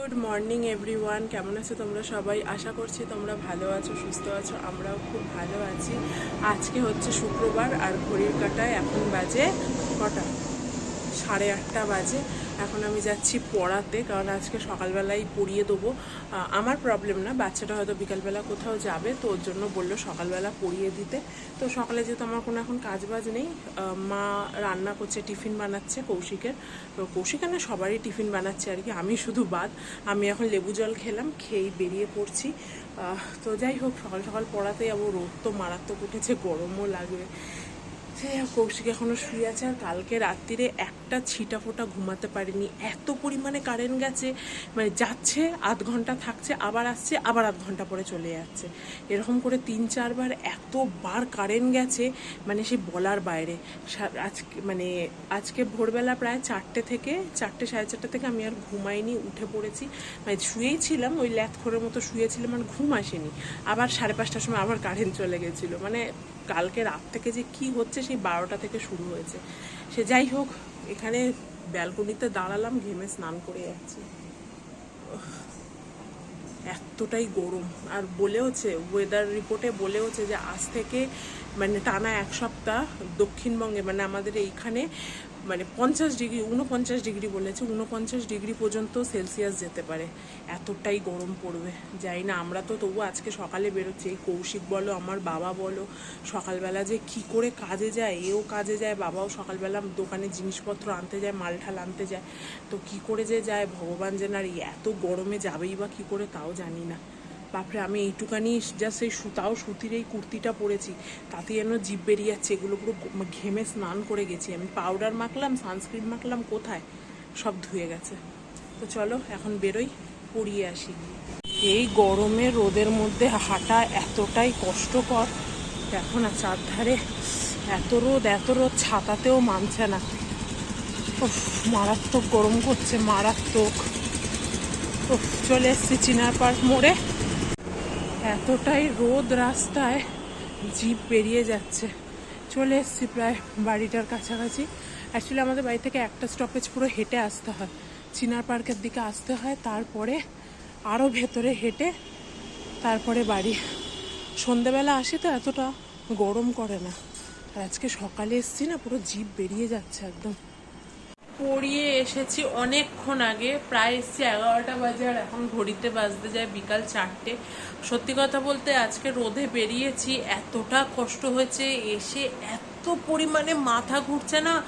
Good morning everyone. কেমন আছো তোমরা সবাই? আশা করছি তোমরা ভালো আছো, সুস্থ আছো, আমরাও খুব ভালো আছি। আজকে হচ্ছে শুক্রবার, আর ঘড়ির কাটায় এখন বাজে কটা? সাড়ে আটটা বাজে। এখন আমি যাচ্ছি পড়াতে, কারণ আজকে সকালবেলাই পড়িয়ে দেবো। আমার প্রবলেম না, বাচ্চাটা হয়তো বিকালবেলা কোথাও যাবে, তো ওর জন্য বলল সকালবেলা পড়িয়ে দিতে। তো সকালে যেহেতু আমার কোনো এখন কাজ বাজ নেই মা রান্না করছে, টিফিন বানাচ্ছে কৌশিকের। তো কৌশিক না, সবারই টিফিন বানাচ্ছে আর কি, আমি শুধু বাদ। আমি এখন লেবু জল খেলাম খেয়েই বেরিয়ে পড়ছি। তো যাই হোক, সকাল সকাল পড়াতে যাব, রোদ তো মারাত্মক উঠেছে, গরমও লাগবে। কৌশিক এখনও শুয়ে আছে? আর কালকে রাত্রিরে একটা ছিটা ফোটা ঘুমাতে পারিনি। এত পরিমাণে কারেন্ট গেছে মানে যাচ্ছে, আধ ঘণ্টা থাকছে, আবার আসছে, আবার আধ ঘণ্টা পরে চলে যাচ্ছে। এরকম করে তিন চারবার এতবার কারেন্ট গেছে মানে সে বলার বাইরে। আজকে মানে আজকে ভোরবেলা প্রায় চারটে থেকে, চারটে সাড়ে চারটে থেকে আমি আর ঘুমাইনি, উঠে পড়েছি। মানে শুয়েই ছিলাম, ওই ল্যাথখোরের মতো শুয়েছিলাম আর ঘুম আসেনি। আবার সাড়ে পাঁচটার সময় আবার কারেন্ট চলে গেছিল। মানে কালকে রাত থেকে যে কি হচ্ছে সেই বারোটা থেকে শুরু হয়েছে। সে যাই হোক, এখানে ব্যালকনিতে দাঁড়ালাম, ঘেমে স্নান করে যাচ্ছি। এতটাই গরম। আর বলেওছে ওয়েদার রিপোর্টে বলেওছে যে আজ থেকে মানে টানা এক সপ্তাহ দক্ষিণবঙ্গে মানে আমাদের এইখানে মানে পঞ্চাশ ডিগ্রি উনপঞ্চাশ ডিগ্রি বলেছে উনপঞ্চাশ ডিগ্রি পর্যন্ত সেলসিয়াস যেতে পারে। এতটাই গরম পড়বে। যাই না, আমরা তো তবু আজকে সকালে বেরোচ্ছি। এই কৌশিক বলো, আমার বাবা বলো, সকালবেলা যে কি করে কাজে যায়, এও কাজে যায়, বাবাও সকালবেলা দোকানে জিনিসপত্র আনতে যায় মালঠাল আনতে যায়। তো কি করে যে যায়, ভগবান আর এই এত গরমে যাবেই বা কি করে তাও জানি না। বাপরে, আমি এইটুকানি জাস্ট এই সুতাও, সুতির এই কুর্তিটা পরেছি তাতে যেন জিভ বেরিয়ে যাচ্ছে, এগুলো পুরো ঘেমে স্নান করে গেছি। আমি পাউডার মাখলাম সানস্ক্রিন মাখলাম, কোথায়? সব ধুয়ে গেছে। তো চলো, এখন বেরোই, পরিয়ে আসি। এই গরমে রোদের মধ্যে হাঁটা এতটাই কষ্টকর। দেখো না, চারধারে এত রোদ এত রোদ, ছাতাতেও মানছে না। মারাত্মক গরম করছে, মারাত্মক। চলে এসছি চিনার পার্ক মোড়ে। এতটাই রোদ রাস্তায় জিপ বেরিয়ে যাচ্ছে। চলে এসছি প্রায় বাড়িটার কাছাকাছি। অ্যাকচুয়ালি আমাদের বাড়ি থেকে একটা স্টপেজ পুরো হেঁটে আসতে হয়। চিনার পার্কের দিকে আসতে হয়, তারপরে আরও ভেতরে হেঁটে তারপরে বাড়ি। সন্ধেবেলা আসি তো এতটা গরম করে না। আর আজকে সকালে এসছি না, পুরো জিপ বেরিয়ে যাচ্ছে একদম। পড়িয়ে এসেছি অনেকক্ষণ আগে। প্রায় এসেছি এগারোটা বাজে আর এখন ঘড়িতে বাজতে যায় বিকাল চারটে। সত্যি কথা বলতে আজকে রোদে বেরিয়েছি, এতটা কষ্ট হয়েছে, এসে এত পরিমাণে মাথা ঘুরছে না।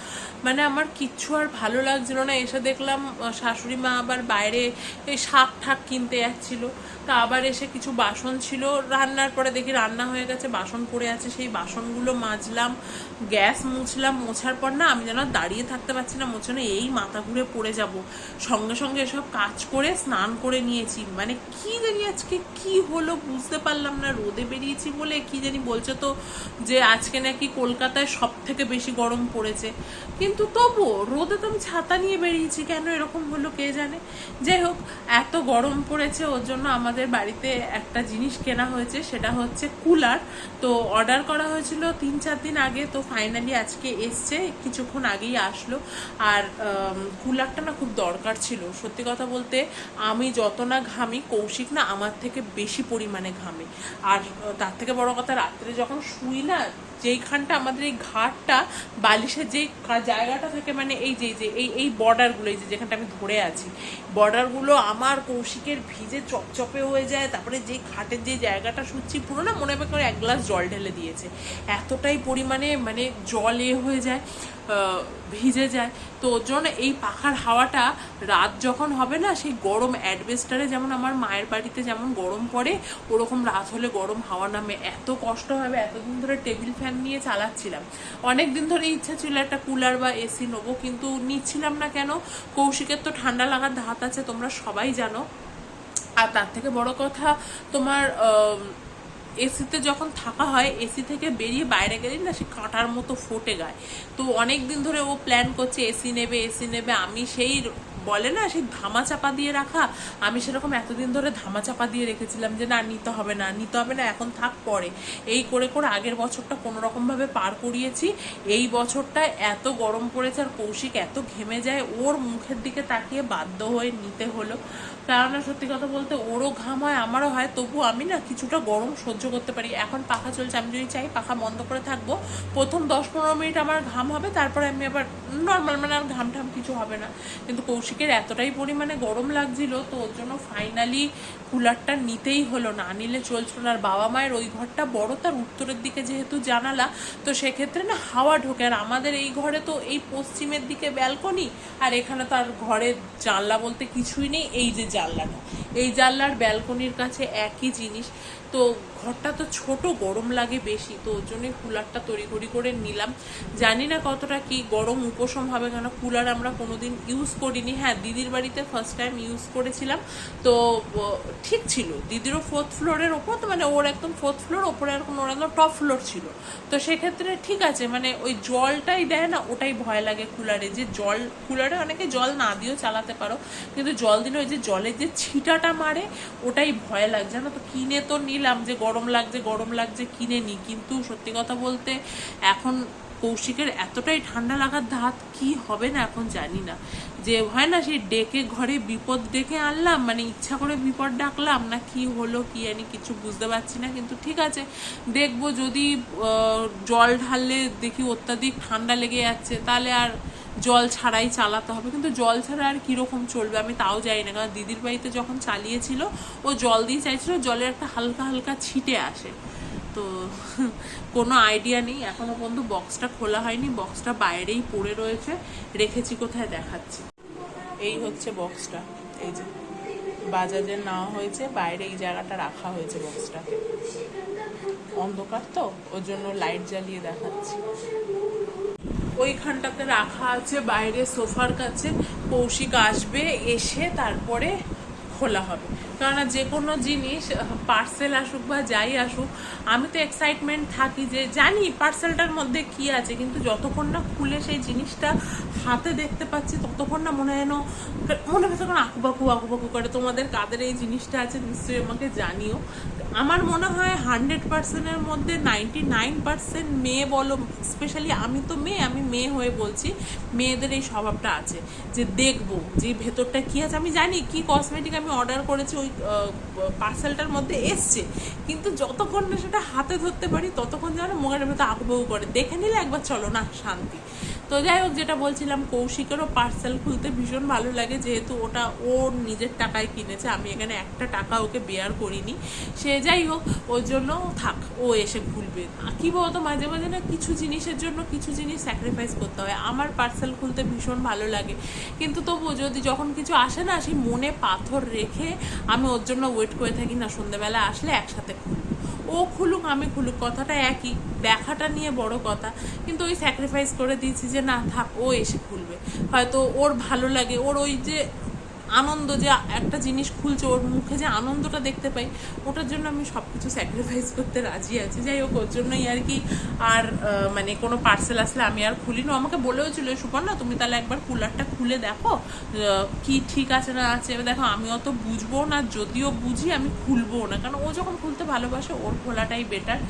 মানে আমার কিচ্ছু আর ভালো লাগছিল না। এসে দেখলাম শাশুড়ি মা আবার বাইরে এই শাক ঠাক কিনতে যাচ্ছিল। তা আবার এসে কিছু বাসন ছিল। রান্নার পরে দেখি রান্না হয়ে গেছে, বাসন পড়ে আছে। সেই বাসনগুলো মাজলাম, গ্যাস মুছলাম। মোছার পর না আমি যেন দাঁড়িয়ে থাকতে পারছি না। মোছানো এই মাথা ঘুরে পড়ে যাব। সঙ্গে সঙ্গে এসব কাজ করে স্নান করে নিয়েছি। মানে কি জানি আজকে কি হলো বুঝতে পারলাম না। রোদে বেরিয়েছি বলে কি জানি বলছে তো যে আজকে নাকি কলকাতায় সব থেকে বেশি গরম পড়েছে। কিন্তু তবু রোদে তো আমি ছাতা নিয়ে বেরিয়েছি, কেন এরকম হলো কে জানে? যাই হোক, এত গরম পড়েছে, ওর জন্য আমাদের বাড়িতে একটা জিনিস কেনা হয়েছে, সেটা হচ্ছে কুলার। তো অর্ডার করা হয়েছিল তিন চার দিন আগে, তো ফাইনালি আজকে এসছে, কিছুক্ষণ আগেই আসলো। আর কুলারটা না খুব দরকার ছিল। সত্যি কথা বলতে, আমি যত না ঘামি, কৌশিক না আমার থেকে বেশি পরিমাণে ঘামে। আর, তার থেকে বড় কথা, রাত্রে যখন শুই না যেইখানটা আমাদের এই ঘাটটা, বালিশের যে জায়গাটা থাকে মানে এই যে যে, এই এই বর্ডারগুলো এই যে যেখানটা আমি ধরে আছি বর্ডারগুলো আমার কৌশিকের ভিজে চপচপে হয়ে যায়, তারপরে যে ঘাটের যে জায়গাটা শুচ্ছি, পুরো না মনে হবে করে এক গ্লাস জল ঢেলে দিয়েছে। এতটাই পরিমাণে মানে জল এ হয়ে যায়। ভিজে যায়। তো ওর জন্য এই পাখার হাওয়াটা রাত যখন হবে না, সেই গরম অ্যাডভেস্টারে যেমন আমার মায়ের বাড়িতে যেমন গরম পড়ে, ওরকম রাত হলে গরম হাওয়া নামে। এত কষ্ট হবে, এতদিন ধরে টেবিল ফ্যান নিয়ে চালাচ্ছিলাম। অনেক দিন ধরে ইচ্ছা ছিল একটা কুলার বা এসি নেব, কিন্তু নিচ্ছিলাম না কেন? কৌশিকের তো ঠান্ডা লাগার ধাত আছে, তোমরা সবাই জানো। আর তার থেকে বড় কথা, তোমার এসিতে যখন থাকা হয়, এসি থেকে বেরিয়ে বাইরে গেলে না সে কাঁটার মতো ফোটে গায়। তো অনেক দিন ধরে ও প্ল্যান করছে, এসি নেবে এসি নেবে। আমি সেই বলে না সেই ধামা চাপা দিয়ে রাখা। আমি সেরকম এতদিন ধরে ধামা চাপা দিয়ে রেখেছিলাম যে, না, নিতে হবে না, নিতে হবে না, এখন থাক পরে। এই করে করে আগের বছরটা কোনো রকমভাবে পার করিয়েছি। এই বছরটা এত গরম পড়েছে আর কৌশিক এত ঘেমে যায়, ওর মুখের দিকে তাকিয়ে বাধ্য হয়ে নিতে হলো। কেননা সত্যি কথা বলতে ওরও ঘাম হয়, আমারও হয়, তবু আমি না কিছুটা গরম সহ্য করতে পারি। এখন পাখা চলছে, আমি যদি চাই পাখা বন্ধ করে থাকব, প্রথম দশ পনেরো মিনিট আমার ঘাম হবে, তারপরে আমি আবার নর্মাল মানে আর ঘাম ঠাম কিছু হবে না। কিন্তু কৌশিকের এতটাই পরিমাণে গরম লাগছিল, তো ওর জন্য ফাইনালি কুলারটা নিতেই হলো না। নিলে চলছিল না, আর বাবা মায়ের ওই ঘরটা বড়, তার উত্তরের দিকে যেহেতু জানালা, তো সেক্ষেত্রে না হাওয়া ঢোকে। আর আমাদের এই ঘরে তো এই পশ্চিমের দিকে ব্যালকনি আর এখানে তার ঘরে জানলা বলতে কিছুই নেই, এই যে জানলাটা এই জানলার ব্যালকনির কাছে একই জিনিস তো ঘরটা তো ছোট, গরম লাগে বেশি, তো ওর জন্যই কুলারটা তড়িঘড়ি করে নিলাম। জানি না কতটা কি গরম উপশম হবে কেন, কুলার আমরা কোনোদিন ইউজ করিনি। হ্যাঁ দিদির বাড়িতে ফার্স্ট টাইম ইউজ করেছিলাম, তো ঠিক ছিল। দিদিরও ফোর্থ ফ্লোরের ওপর, তো মানে ওর একদম ফোর্থ ফ্লোর ওপরে আর কোনো একদম টপ ফ্লোর ছিল। তো সেক্ষেত্রে ঠিক আছে মানে ওই জলটাই দেয় না, ওটাই ভয় লাগে কুলারে। যে জল, কুলারে অনেকে জল না দিয়েও চালাতে পারো, কিন্তু জল দিলে ওই যে জলের যে ছিটাটা মারে, ওটাই ভয় লাগছে জানো তো, কিনে তো নিলাম যে গরম লাগছে গরম লাগছে, কিনে নি। কিন্তু সত্যি কথা বলতে এখন কৌশিকের এতটাই ঠান্ডা লাগার ধাত কি হবে না এখন জানি না। যে হয় না সেই ডেকে ঘরে বিপদ ডেকে আনলাম মানে ইচ্ছা করে বিপদ ডাকলাম, না কি হলো, কি আমি কিছু বুঝতে পারছি না, কিন্তু ঠিক আছে, দেখব যদি জল ঢাললে দেখি অত্যাধিক ঠান্ডা লেগে যাচ্ছে, তাহলে আর জল ছাড়াই চালাতে হবে। কিন্তু জল ছাড়া আর কীরকম চলবে? আমি তাও জানি না, কারণ দিদির বাড়িতে যখন চালিয়েছিল, ও জল দিয়ে চাইছিল, জলের একটা হালকা হালকা ছিটে আসে। তো কোনো আইডিয়া নেই। এখনও পর্যন্ত বক্সটা খোলা হয়নি বক্সটা বাইরেই পড়ে রয়েছে। রেখেছি, কোথায় দেখাচ্ছি? এই হচ্ছে বক্সটা এই যে বাজাজের নেওয়া হয়েছে, বাইরে এই জায়গাটা রাখা হয়েছে বক্সটাকে অন্ধকার তো, ওর জন্য লাইট জ্বালিয়ে দেখাচ্ছি। ওইখানটাতে রাখা আছে, বাইরে সোফার কাছে। কৌশিক আসবে, এসে তারপরে খোলা হবে। কেননা যে কোনো জিনিস পার্সেল আসুক বা যাই আসুক, আমি তো এক্সাইটমেন্ট থাকি যে জানি পার্সেলটার মধ্যে কি আছে, কিন্তু যতক্ষণ না খুলে সেই জিনিসটা হাতে দেখতে পাচ্ছি, ততক্ষণ না মনে যেন মনে হয় তখন আঁকুবাকু আঁকুবাকু করে। তোমাদের কাদের এই জিনিসটা আছে, নিশ্চয়ই আমাকে জানিও। আমার মনে হয় হান্ড্রেড পার্সেন্টের মধ্যে নাইনটি নাইন পার্সেন্ট মেয়ে বলো স্পেশালি আমি তো মেয়ে, আমি মেয়ে হয়ে বলছি, মেয়েদের এই স্বভাবটা আছে যে দেখব যে ভেতরটা কি আছে। আমি জানি কি কসমেটিক আমি অর্ডার করেছি ওই পার্সেলটার মধ্যে এসছে, কিন্তু যতক্ষণ না সেটা হাতে ধরতে পারি, ততক্ষণ যেন মনের ভেতর আঁকুবাকু করে। দেখে নিলে একবার চলো না, শান্তি। তো যাই হোক, যেটা বলছিলাম, কৌশিকেরও পার্সেল খুলতে ভীষণ ভালো লাগে। যেহেতু ওটা ওর নিজের টাকায় কিনেছে, আমি এখানে একটা টাকা ওকে বেয়ার করিনি। সে যাই হোক, ওর জন্য থাক, ও এসে খুলবে। কি বলতো, মাঝে মাঝে না কিছু জিনিসের জন্য কিছু জিনিস স্যাক্রিফাইস করতে হয়। আমার পার্সেল খুলতে ভীষণ ভালো লাগে। কিন্তু তবুও যদি যখন কিছু আসে না, সেই মনে পাথর রেখে আমি ওর জন্য ওয়েট করে থাকি না সন্ধ্যেবেলা আসলে একসাথে খুলবো ও খুলুক, আমি খুলুক। কথাটা একই দেখাটা নিয়ে বড় কথা। কিন্তু ওই স্যাক্রিফাইস করে দিয়েছি যে না, থাক, ও এসে খুলবে। হয়তো ওর ভালো লাগে, ওর ওই যে আনন্দ যে একটা জিনিস খুলছে, ওর মুখে যে আনন্দটা দেখতে পাই, ওটার জন্য আমি সব কিছু স্যাক্রিফাইস করতে রাজি আছি। যাই হোক, ওর জন্যই আর কি, আর মানে কোনো পার্সেল আসলে আমি আর খুলি না আমাকে বলেও ছিল সুপর্ণা, তুমি তাহলে একবার কুলারটা খুলে দেখো কি ঠিক আছে না আছে। এবার দেখো, আমি অত বুঝব না, যদিও বুঝি, আমি খুলবো না। কারণ ও যখন খুলতে ভালোবাসে, ওর খোলাটাই বেটার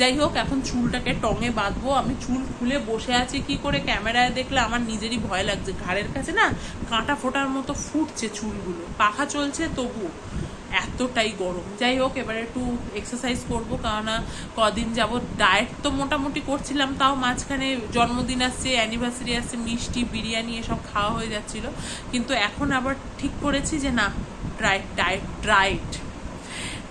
যাই হোক, এখন চুলটাকে টঙে বাঁধবো। আমি চুল খুলে বসে আছি, কি করে? ক্যামেরায় দেখলে আমার নিজেরই ভয় লাগছে। ঘাড়ের কাছে না, কাঁটা ফোটার মতো ফুটছে চুলগুলো। পাখা চলছে তবু এতটাই গরম। যাই হোক, এবার একটু এক্সারসাইজ করব, কেননা কদিন যাব ডায়েট তো মোটামুটি করছিলাম, তাও মাঝখানে জন্মদিন আসছে অ্যানিভার্সারি আসছে, মিষ্টি, বিরিয়ানি এসব খাওয়া হয়ে যাচ্ছিল। কিন্তু এখন আবার ঠিক করেছি যে না ডায়েট ডায়েট ডায়েট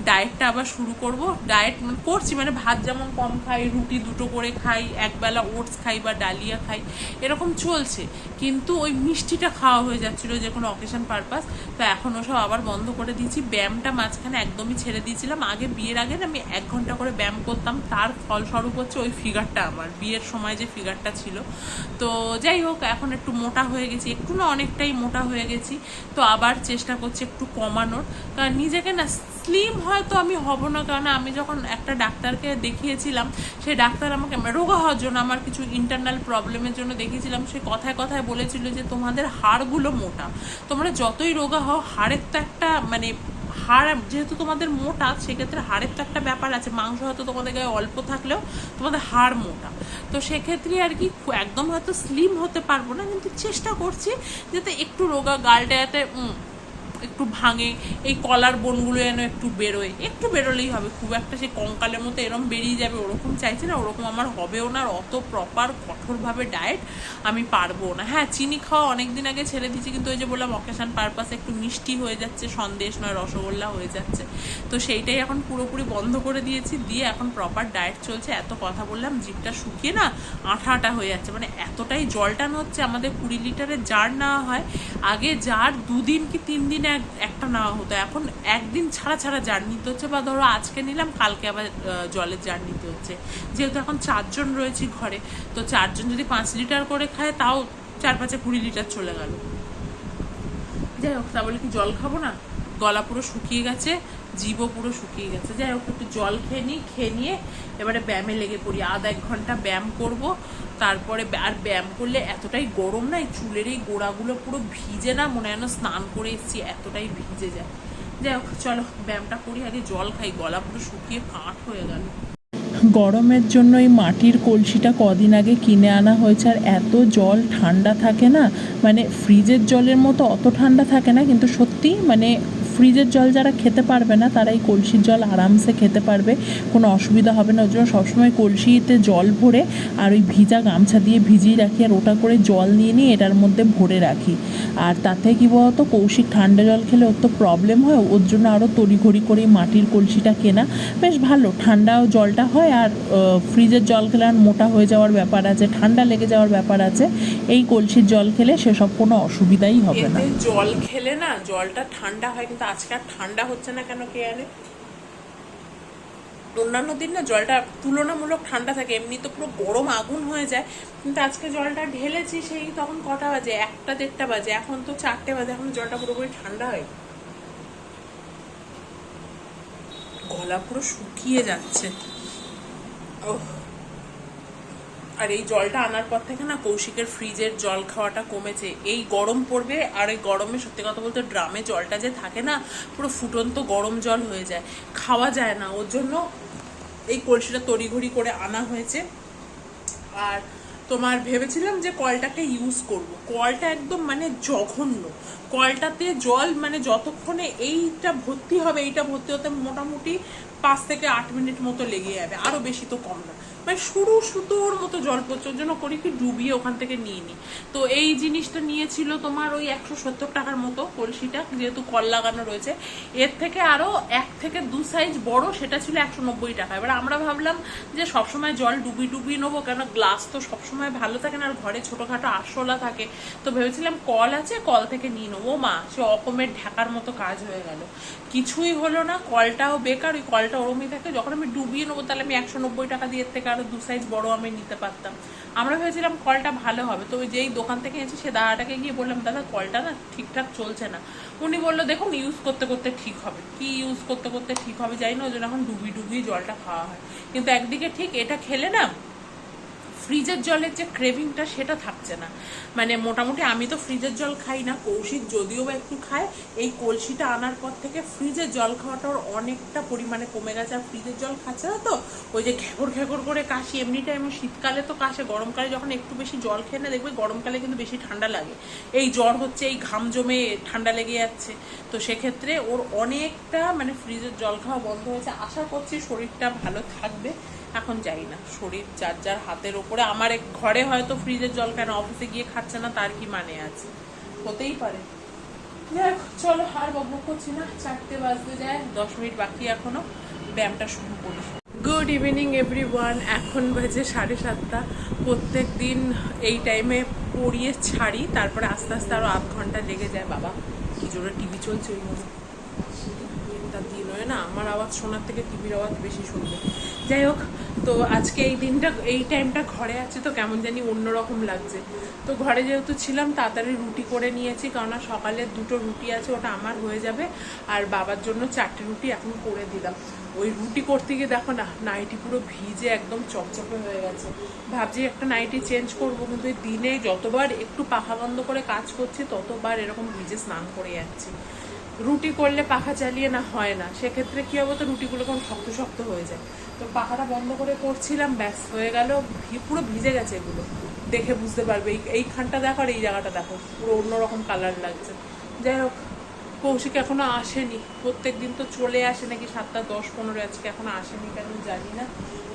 ডায়েটটা আবার শুরু করব। ডায়েট মানে করছি মানে ভাত যেমন কম খাই, রুটি দুটো করে খাই, একবেলা ওটস খাই বা ডালিয়া খাই, এরকম চলছে। কিন্তু ওই মিষ্টিটা খাওয়া হয়ে যাচ্ছিল যে কোনো অকেশন পারপাস তো এখন ওসব আবার বন্ধ করে দিয়েছি। ব্যায়ামটা মাঝখানে একদমই ছেড়ে দিয়েছিলাম। আগে বিয়ের আগে আমি এক ঘণ্টা করে ব্যায়াম করতাম, তার ফলস্বরূপ হচ্ছে ওই ফিগারটা আমার। বিয়ের সময় যে ফিগারটা ছিল। তো যাই হোক, এখন একটু মোটা হয়ে গেছি। একটু না অনেকটাই মোটা হয়ে গেছি। তো আবার চেষ্টা করছি একটু কমানোর। কারণ নিজেকে না স্লিম হয়তো আমি হব না, কারণ আমি যখন একটা ডাক্তারকে দেখিয়েছিলাম সেই ডাক্তার আমাকে রোগা হওয়ার জন্য, আমার কিছু ইন্টারনাল প্রবলেমের জন্য দেখিয়েছিলাম, সে কথায় কথায় বলেছিল যে তোমাদের হাড়গুলো মোটা। তোমরা যতই রোগা হও, হাড়ের তো একটা মানে হাড় যেহেতু তোমাদের মোটা, সেক্ষেত্রে হাড়ের তো একটা ব্যাপার আছে। মাংস হয়তো তোমাদের গায়ে অল্প থাকলেও তোমাদের হাড় মোটা। তো সেক্ষেত্রে আর কি একদম হয়তো স্লিম হতে পারব না, কিন্তু চেষ্টা করছি যাতে একটু রোগা গালটা যাতে একটু ভাঙে, এই কলার বোনগুলো যেন একটু বেরোয়। একটু বেরোলেই হবে, খুব একটা সে কঙ্কালের মতো এরম বেরিয়ে যাবে ওরকম চাইছি না, ওরকম আমার হবেও না, আর অত প্রপার কঠোরভাবে ডায়েট আমি পারব না। হ্যাঁ চিনি খাওয়া অনেক দিন আগে ছেড়ে দিয়েছি, কিন্তু ওই যে বললাম অকেশান পারপাসে একটু মিষ্টি হয়ে যাচ্ছে, সন্দেশ নয়, রসগোল্লা হয়ে যাচ্ছে। তো সেইটাই এখন পুরোপুরি বন্ধ করে দিয়েছি, দিয়ে এখন প্রপার ডায়েট চলছে। এত কথা বললাম, জিভটা শুকিয়ে না আঠা আঠা হয়ে যাচ্ছে। মানে এতটাই জল টান হচ্ছে, আমাদের কুড়ি লিটারের জার নেওয়া হয়। আগে জার দুদিন কি তিন দিন এক একটা নেওয়া হতো। এখন একদিন ছাড়া ছাড়া জার নিতে হচ্ছে বা ধরো আজকে নিলাম, কালকে আবার জলের জার নিতে হচ্ছে। যেহেতু এখন চারজন রয়েছি ঘরে, তো চারজন যদি পাঁচ লিটার করে খায়, তাও চার পাঁচে কুড়ি লিটার চলে গেল। যাই হোক তা বলে কি জল খাব না? গলা পুরো শুকিয়ে গেছে জীবও পুরো শুকিয়ে গেছে। যাই হোক, একটু জল খেয়ে নিই, খেয়ে নিয়ে এবারে ব্যায়ামে লেগে পড়ি। আধ এক ঘণ্টা ব্যায়াম করব তারপরে আর ব্যায়াম করলে এতটাই গরম না, এই চুলের এই গোড়াগুলো পুরো ভিজে না, মনে হয় না স্নান করে এসেছি, এতটাই ভিজে যায়। যাই হোক, চলো ব্যায়ামটা করি, আগে জল খাই, গলা পুরো শুকিয়ে কাঠ হয়ে গেল। গরমের জন্য এই মাটির কলসিটা কদিন আগে কিনে আনা হয়েছে, আর এত জল ঠান্ডা থাকে না মানে ফ্রিজের জলের মতো অত ঠান্ডা থাকে না, কিন্তু সত্যি মানে ফ্রিজের জল যারা খেতে পারবে না, তারা এই কলসির জল আরামসে খেতে পারবে, কোনো অসুবিধা হবে না। ওই জন্য সবসময় কলসিতে জল ভরে আর ওই ভিজা গামছা দিয়ে ভিজিয়ে রাখি আর ওটা করে জল নিয়ে নিয়ে এটার মধ্যে ভরে রাখি। আর তাতে কি বলতো কৌশিক ঠান্ডা জল খেলে ওর তো প্রবলেম হয়, ওর জন্য আরও তড়িঘড়ি করে মাটির কলসিটা কেনা। বেশ ভালো ঠান্ডাও জলটা হয় আর ফ্রিজের জল খেলে আর মোটা হয়ে যাওয়ার ব্যাপার আছে, ঠান্ডা লেগে যাওয়ার ব্যাপার আছে। এই কলসির জল খেলে সেসব কোনো অসুবিধাই হবে না। জল খেলে না, জলটা ঠান্ডা হয় কিন্তু আজকে আর ঠান্ডা হচ্ছে না কেন কে জানে? অন্যান্য দিন না জলটা তুলনামূলক ঠান্ডা থাকে, এমনি তো পুরো গরম আগুন হয়ে যায়। কিন্তু আজকে জলটা ঢেলেছি সেই তখন কটা বাজে? একটা দেড়টা বাজে। এখন তো চারটে বাজে, এখন জলটা পুরোপুরি ঠান্ডা হয় গলা পুরো শুকিয়ে যাচ্ছে। ওহ। আর এই জলটা আনার পর থেকে না কৌশিকের ফ্রিজের জল খাওয়াটা কমেছে। এই গরম পড়বে আর এই গরমে সত্যি কথা বলতে ড্রামে জলটা যে থাকে না, পুরো ফুটন্ত গরম জল হয়ে যায়। খাওয়া যায় না। ওর জন্য এই কলসিটা তড়িঘড়ি করে আনা হয়েছে। আর তোমার ভেবেছিলাম যে কলটাকে ইউজ করব। কলটা একদম মানে জঘন্য। কলটাতে জল মানে যতক্ষণে এইটা ভর্তি হবে, এইটা ভর্তি হতে মোটামুটি পাঁচ থেকে আট মিনিট মতো লেগে যাবে, আরও বেশি তো কম না। মানে শুরু সুতোর মতো জল পড়ছে জন্য করি কি ডুবিয়ে ওখান থেকে নিয়ে নিই তো এই জিনিসটা নিয়েছিল তোমার ওই একশো সত্তর টাকার মতো কলসিটা, যেহেতু কল লাগানো রয়েছে। এর থেকে আরও এক থেকে দু সাইজ বড়, সেটা ছিল একশো নব্বই টাকা। এবার আমরা ভাবলাম যে সবসময় জল ডুবি ডুবি নেব, কেন গ্লাস তো সবসময় ভালো থাকে না, আর ঘরে ছোটখাটো আরশোলা থাকে। তো ভেবেছিলাম কল আছে, কল থেকে নিয়ে নেব। মা, সে অকমের ঢাকার মতো কাজ হয়ে গেল। কিছুই হলো না, কলটাও বেকার, ওই কলটা ওরমই থাকে, যখন আমি ডুবিয়ে নেব তাহলে আমি একশো নব্বই টাকা দিয়ে থেকে আরও দু সাইজ বড় আমি নিতে পারতাম। আমরা ভেবেছিলাম কলটা ভালো হবে, তো যেই দোকান থেকে এনেছি সে দাদাটাকে গিয়ে বললাম, দাদা, কলটা না ঠিকঠাক চলছে না। উনি বলল, দেখুন ইউজ করতে করতে ঠিক হবে। কি ইউজ করতে করতে ঠিক হবে যাই না, ওই জন্য এখন ডুবি ডুবিয়ে জলটা খাওয়া হয়। কিন্তু একদিকে ঠিক এটা খেলে না ফ্রিজের জলের যে ক্রেভিংটা সেটা থাকছে না। মানে মোটামুটি আমি তো ফ্রিজের জল খাই না, কৌশিক যদিও বা একটু খায়, এই কলসিটা আনার পর থেকে ফ্রিজের জল খাওয়াটা ওর অনেকটা পরিমাণে কমে গেছে। আর ফ্রিজের জল খাচ্ছে না তো? ওই যে ঘেকর ঘেকর করে কাশি, এমনি টাইমে শীতকালে তো কাশে, গরমকালে যখন একটু বেশি জল খেয়ে না দেখবে গরমকালে কিন্তু বেশি ঠান্ডা লাগে। এই জ্বর হচ্ছে, এই ঘাম জমে ঠান্ডা লেগে যাচ্ছে। তো সেক্ষেত্রে ওর অনেকটা মানে ফ্রিজের জল খাওয়া বন্ধ হয়েছে। আশা করছি শরীরটা ভালো থাকবে। এখন যাই না। শরীর যার যার হাতের ওপরে। আমার ঘরে হয়তো ফ্রিজের জল কেন অফিসে গিয়ে খাচ্ছে না তার কি মানে আছে? হতেই পারে। যাক, চলো আর বকবক করছি না। চারটে বাজতে যায় দশ মিনিট বাকি এখনও। ব্যায়ামটা শুরু করি। গুড ইভিনিং এভরিওয়ান এখন বাজে সাড়ে সাতটা। প্রত্যেক দিন এই টাইমে পড়িয়ে ছাড়ি তারপরে আস্তে আস্তে আরও আধ ঘণ্টা লেগে যায়। বাবা কি জোরে টিভি চলছে ওই মনে দিন হয় না আমার আওয়াজ শোনার থেকে টিভির আওয়াজ বেশি শুনবে। যাই হোক, তো আজকে এই দিনটা, এই টাইমটা ঘরে আছে তো কেমন জানি অন্যরকম লাগছে। তো ঘরে যেহেতু ছিলাম, তাড়াতাড়ি রুটি করে নিয়েছি কারণ সকালে দুটো রুটি আছে, ওটা আমার হয়ে যাবে, আর বাবার জন্য চারটে রুটি এখন করে দিলাম। ওই রুটি করতে গিয়ে দেখো না নাইটি পুরো ভিজে একদম চকচকে হয়ে গেছে। ভাবছি একটা নাইটি চেঞ্জ করব, কিন্তু দিনে যতবার একটু পাখা বন্ধ করে কাজ করছি, ততবার এরকম ভিজে স্নান করে যাচ্ছি। রুটি করলে পাখা চালিয়ে না হয় না। সেক্ষেত্রে কি হবে তো? রুটিগুলো কেমন শক্ত শক্ত হয়ে যায়। তো পাখাটা বন্ধ করে করছিলাম, ব্যাস হয়ে গেল। পুরো ভিজে গেছে এগুলো। দেখে বুঝতে পারবে। এই এইখানটা দেখো আর এই জায়গাটা দেখো। পুরো অন্যরকম কালার লাগছে। যাই হোক, কৌশিক এখনও আসেনি। প্রত্যেক দিন তো চলে আসে নাকি সাতটা দশ পনেরো, আজকে এখনও আসেনি কেন জানি না।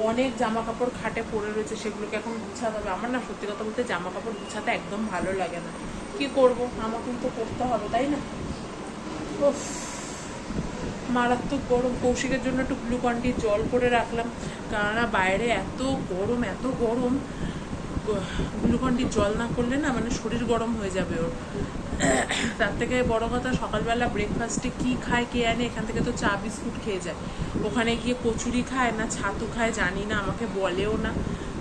অনেক জামা কাপড় খাটে পড়ে রয়েছে, সেগুলোকে এখন গুছাতে হবে। আমার না সত্যি কথা বলতে জামা কাপড় গুছাতে একদম ভালো লাগে না। কি করব? আমাকে তো করতে হবে, তাই না? উফ, মারাত্মক গরম। কৌশিকের জন্য একটু গ্লুকন্ডি জল করে রাখলাম। কেননা বাইরে এত গরম এত গরম। গ্লুকন্ডি জল না করলে না মানে শরীর গরম হয়ে যাবে ওর। তার থেকে বড় কথা সকালবেলা ব্রেকফাস্টে কি খায় কে আনে এখান থেকে তো চা বিস্কুট খেয়ে যায়। ওখানে গিয়ে কচুরি খায় না ছাতু খায় জানি না আমাকে বলেও না।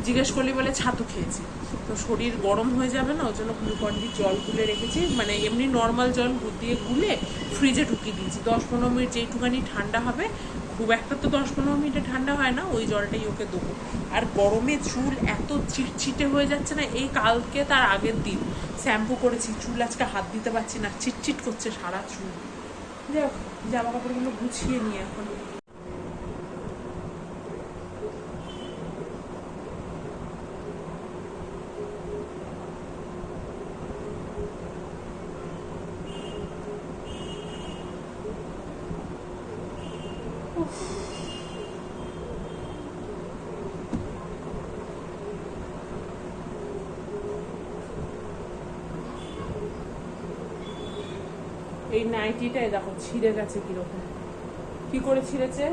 জিজ্ঞেস করলে বলে ছাতু খেয়েছি। তো শরীর গরম হয়ে যাবে না ওই জন্য গ্লুকন্ডি জল গুলে রেখেছি। মানে এমনি নর্মাল জল দিয়ে গুলে ফ্রিজে ঢুকিয়ে দিয়েছি। দশ পনেরো মিনিট যেইটুখানি ঠান্ডা হবে। খুব একটা তো দশ পনেরো মিনিটে ঠান্ডা হয় না, ওই জলটাই ওকে দেবো। আর গরমে চুল এত চিটচিটে হয়ে যাচ্ছে না, এই কালকে তার আগের দিন। শ্যাম্পু করেছি, চুল আজকে হাত দিতে পারছি না চিটচিট করছে সারা চুল। যাই হোক জামা কাপড়গুলো গুছিয়ে নিয়ে এখন। এই নাইটিটাই দেখো ছিঁড়ে গেছে কীরকম। কি করে ছিঁড়েছে?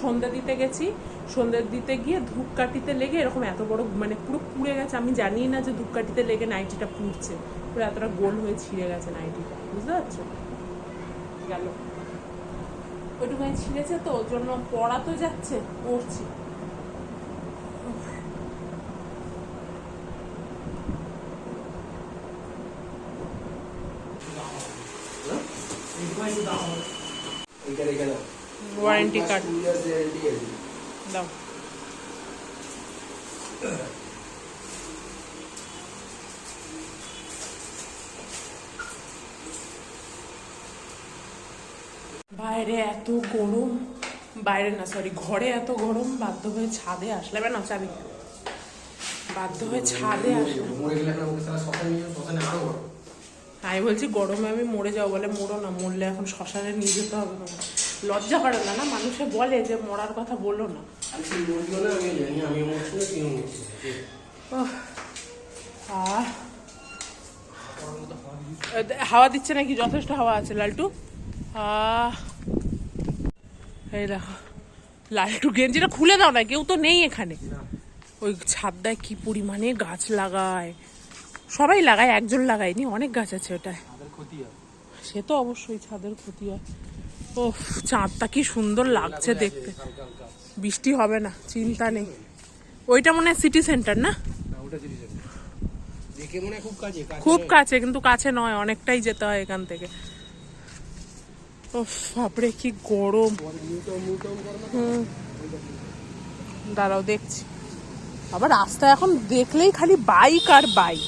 সন্ধ্যা দিতে গেছি, সন্ধ্যা দিতে গিয়ে ধূপকাঠিতে লেগে এরকম এত বড় মানে পুরো পুড়ে গেছে। আমি জানি না যে ধূপকাঠিতে লেগে নাইটিটা পুড়ছে। পুরো এতটা গোল হয়ে ছিঁড়ে গেছে নাইটিটা, বুঝতে পারছ? গেল। ওইটুখানি ছিঁড়েছে তো, ওর জন্য পড়া তো যাচ্ছে, পড়ছি এইটা রেখে দাও ওয়ারেন্টি কার্ড। দাও। বাইরে এত গরম। বাইরে না সরি ঘরে এত গরম বাধ্য হয়ে ছাদে আসলাম না চাবি বাধ্য হয়ে ছাদে আসলাম আমি বলছি গরমে আমি মরে যাব বলে মরো না মরলে এখন শ্মশানে নিয়ে যেতে হবে তোমার লজ্জা করে না না? মানুষে বলে যে মরার কথা বলো না। না, না, হাওয়া দিচ্ছে নাকি? যথেষ্ট হাওয়া আছে লালটু? আহ এই দেখো লালটু গেঞ্জিটা খুলে দাও না কেউ তো নেই এখানে। ওই ছাদটায় কি পরিমাণে গাছ লাগায়। সবাই লাগায় একজন লাগায়নি অনেক গাছ আছে ওটায়। সে তো অবশ্যই ছাদের ক্ষতি হয়। ও চাঁদটা কি সুন্দর লাগছে দেখতে। বৃষ্টি হবে না চিন্তা নেই। ওইটা মনে হয় সিটি সেন্টার না? খুব কাছে কিন্তু কাছে নয় অনেকটাই যেতে হয় এখান থেকে। ও বাপরে কি গরম। দাঁড়াও দেখছি। আবার রাস্তা এখন দেখলেই খালি বাইক আর bike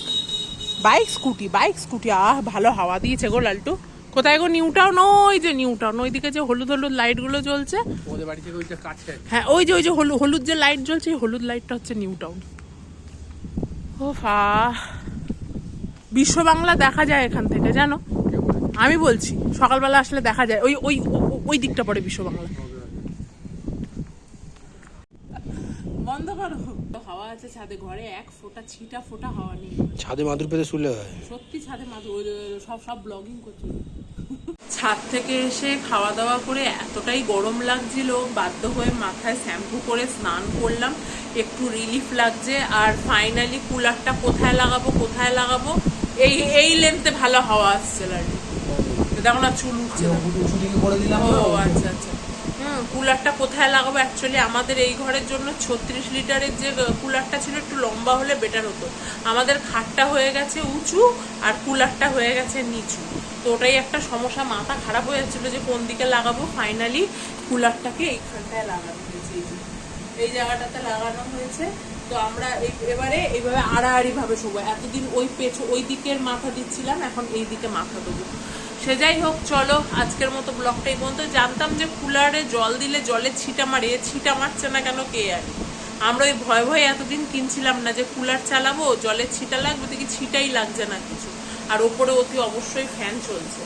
bike scooty bike scooty আহ ভালো হাওয়া দিয়েছে গো লালটু। কোথায় গো নিউ টাউন ওই যে নিউ টাউন ওইদিকে যে হলুদ হলুদ লাইটগুলো জ্বলছে। তোমাদের বাড়ি থেকে ওইটা কাছে। হ্যাঁ ওই যে ওই যে হলুদ হলুদ যে লাইট জ্বলছে এই হলুদ লাইটটা হচ্ছে নিউ টাউন ও ফা বিশ্ব বাংলা দেখা যায় এখান থেকে জানো? আমি বলছি সকালবেলা আসলে দেখা যায় ওই ওই ওই দিকটা পড়ে বিশ্ব বাংলা বন্ধ করো হাওয়া আছে ছাদে ঘরে এক ফোঁটা ছিটা ফোঁটা হাওয়া নেই। ছাদে মাদুর পেতে শুলে হয়। সত্যি ছাদে মাদু ওই যে সব সব ব্লগিং করছিল ছাদ থেকে এসে খাওয়া দাওয়া করে এতটাই গরম লাগছিল বাধ্য হয়ে মাথায় শ্যাম্পু করে স্নান করলাম। একটু রিলিফ লাগছে আর ফাইনালি কুলারটা কোথায় লাগাবো কোথায় লাগাবো? এই এই লেন্থে ভালো হাওয়া আসছে আর কি। দেখো না চুল উঠছে ও আচ্ছা আচ্ছা। কুলারটা কোথায় লাগাবো? অ্যাকচুয়ালি আমাদের এই ঘরের জন্য ছত্রিশ লিটারের যে কুলারটা ছিল একটু লম্বা হলে বেটার হতো। আমাদের খাটটা হয়ে গেছে উঁচু আর কুলারটা হয়ে গেছে নিচু। তো ওটাই একটা সমস্যা। মাথা খারাপ হয়ে যাচ্ছিল যে কোন দিকে লাগাবো? ফাইনালি কুলারটাকে এইখানটায় লাগানো হয়েছে। এই জায়গাটাতে লাগানো হয়েছে। তো আমরা এবারে এইভাবে আড়াআড়ি ভাবে এতদিন ওই পেছ ওই দিকের মাথা দিচ্ছিলাম, এখন এই দিকে মাথা দেবো। সে যাই হোক, চলো, আজকের মতো ব্লগটাই পর্যন্ত জানতাম যে কুলারে জল দিলে জলে ছিটা মারে ছিটা মারছে না কেন, কে জানে? আমরা ওই ভয় ভয়ে এতদিন কিনছিলাম না যে কুলার চালাবো জলের ছিটা লাগবে, দেখি ছিটাই লাগছে না কিছু। আর ওপরে অতি অবশ্যই ফ্যান চলছে।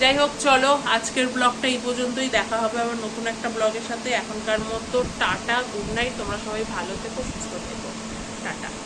যাই হোক, চলো, আজকের ব্লগটা এই পর্যন্তই। দেখা হবে আবার নতুন একটা ব্লগের সাথে। এখনকার মতো টাটা গুড নাইট তোমরা সবাই ভালো থেকো, সুস্থ থেকো। টাটা।